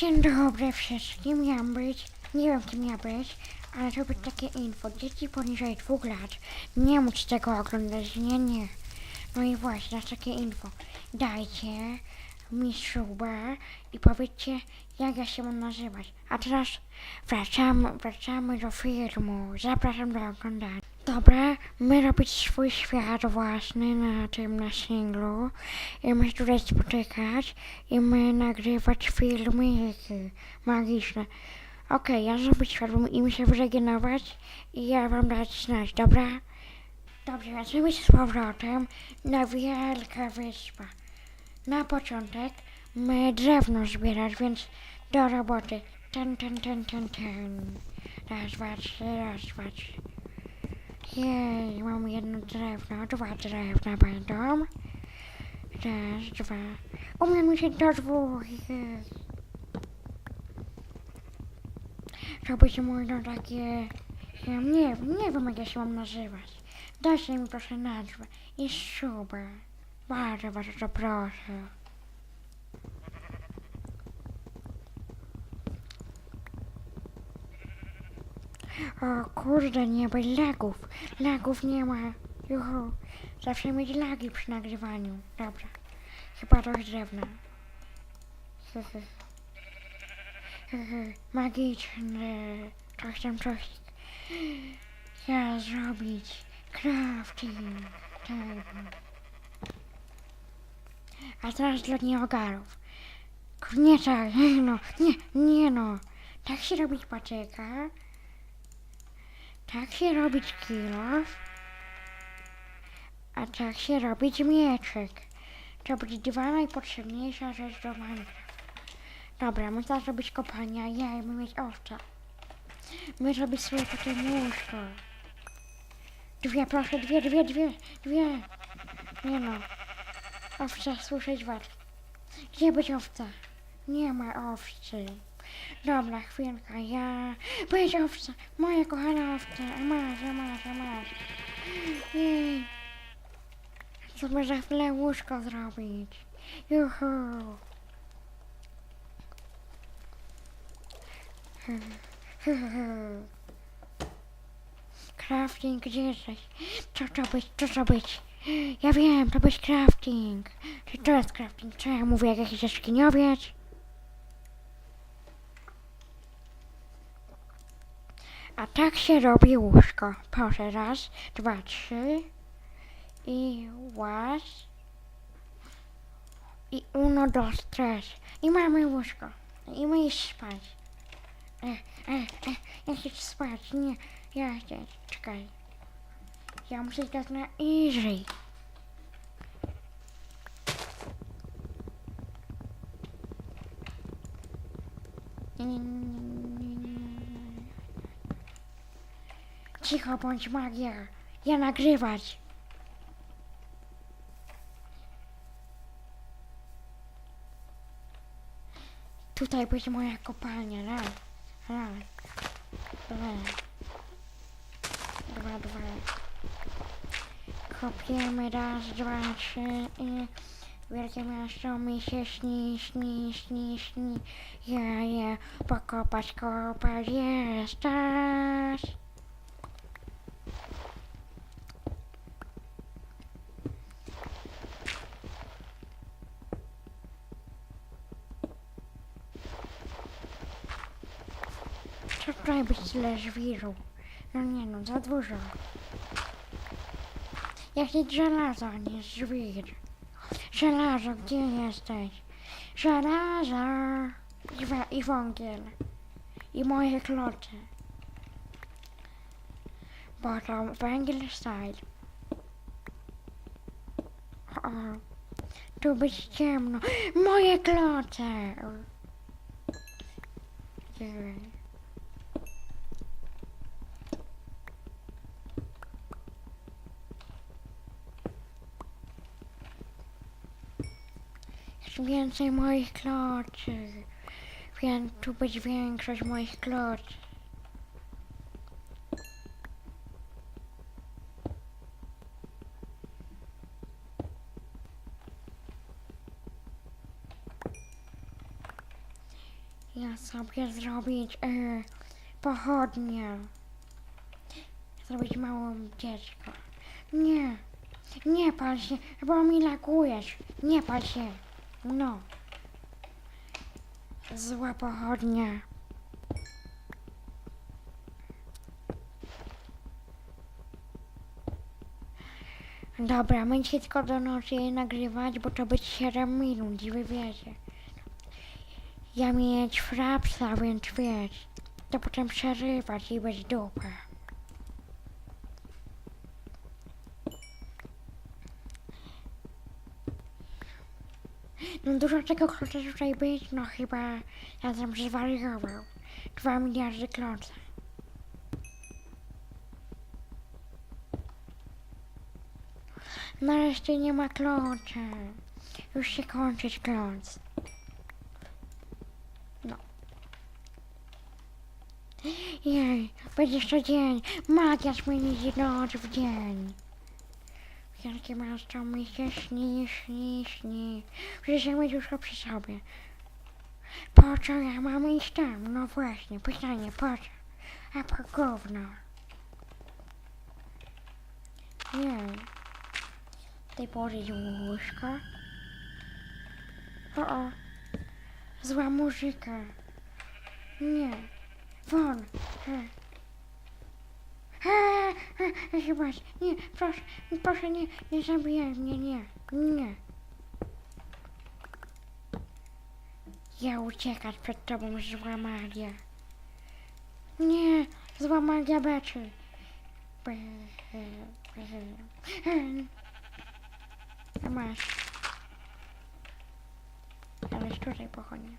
Dzień dobry wszystkim, miałam być, nie wiem kim miała być, ale to być takie info. Dzieci poniżej dwóch lat nie móc tego oglądać, nie, nie. No i właśnie, takie info. Dajcie mi suba i powiedzcie, jak ja się mam nazywać. A teraz wracamy, wracamy do filmu. Zapraszam do oglądania. Dobra, my robić swój świat własny na tym, na singlu. I my się tutaj spotykać i my nagrywać filmiki magiczne. Okej, ja zrobić świat i mi się wyregenerować i ja wam dać znać, dobra? Dobrze, wracamy się z powrotem na wielka wyspa. Na początek my drewno zbierać, więc do roboty. Ten, ten, ten, ten, ten. Raz, dwa, trzy, raz, dwa, trzy. Jej, mam jedno drewno, dwa drewna będą. Raz, dwa. U mnie mi się do dwóch. To być można takie... Nie nie wiem jak ja się mam nazywać. Dajcie mi proszę nazwę i suba. Bardzo, bardzo to proszę. O kurde, nie ma lagów. Lagów nie ma. Juhu. Zawsze mieć lagi przy nagrywaniu. Dobra. Chyba dość drewna. Magiczny. Coś tam, coś. Ja zrobić. Crafting. Tak. A teraz dla nieogarów. Kur- Nie tak, nie no, nie, nie no. Tak się robić patyka. Tak się robić kilof. A tak się robić mieczek. To będzie dwa najpotrzebniejsza rzecz do Minecraft. Dobra, można zrobić kopania, ja bym mieć owca. My zrobić sobie potem łóżko. Dwie, proszę, dwie, dwie, dwie, dwie. Nie no. Owca, słyszeć was. Gdzie być owca? Nie ma owcy. Dobra, chwilka, ja... Być owca, moja kochana owca. A masz, a masz, a masz. Jej. By za chwilę łóżko zrobić? Juhu. Crafting, gdzie jesteś? Co to być, co to być? Ja wiem, to być crafting. Czy to jest crafting? Co ja mówię, jak jakiś jaskiniowiec? A tak się robi łóżko. Proszę, raz, dwa, trzy. I łaz. I uno, dos, tres. I mamy łóżko. I my spać. E, e, e, ja chcę spać. Nie, ja chcę. Czekaj. Ja muszę grać na easy. Cicho bądź magia. Ja nagrywać. Tutaj będzie moja kopalnia. Raz, raz, dwa, dwa, dwa. Kopiemy raz, dwa, trzy i wielkie miasto mi się śni, śni, śni, śni. Ja je pokopać, kopać jest czas. Tutaj być tyle żwiru? No nie no, za dużo. Ja chcę żelazo, a nie żwir. Żelazo, gdzie jesteś? Żelazo i, wa- i wągiel. I moje klocze. Bo to węgiel style. O, o. tu być ciemno. Moje klocze! Gdzie? Więcej moich kloczy. Więc tu być większość moich kloczy. Ja sobie zrobić y, pochodnię. Zrobić małą dziecko. Nie, nie pal się, bo mi lagujesz. Nie pal się. No. Zła pochodnia. Dobra, będzie tylko do nocy nagrywać, bo to być 7 minut i wy wiecie. Ja mieć frapsa, więc wiesz, to potem przerywać i być dupa. No dużo tego chce tutaj być, no chyba ja tam zwariował. Dwa miliardy kloca. Nareszcie nie ma klocza. Już się kończy kloc. No. Jej, będzie jeszcze dzień. Magia zmieni noc w dzień. Wielkie miasto mi się śni, śni, śni. Przecież ja już go przy sobie. Po co ja mam iść tam? No właśnie, pytanie, po co? A po gówno. Jej. Tutaj położyć łóżko. O, o. Zła muzyka. Nie. Won. E, e, ja się boję. Nie, proszę, proszę nie, nie zabijaj mnie, nie, nie. Ja uciekać przed tobą, zła magia. Nie, zła magia beczy. Be, be, be. A masz. Ależ tutaj pochodnie.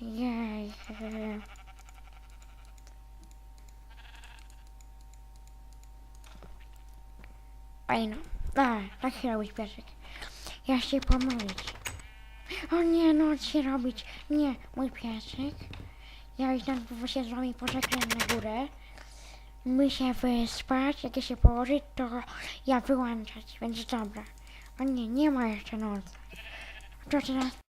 Jej. No. A, tak się robić piesek. Ja się pomylić. O nie, noc się robić. Nie, mój piesek. Ja już tam się z wami pożegnam na górę. My się wyspać, jak ja się położyć, to ja wyłączać, więc dobra. O nie, nie ma jeszcze nocy. To teraz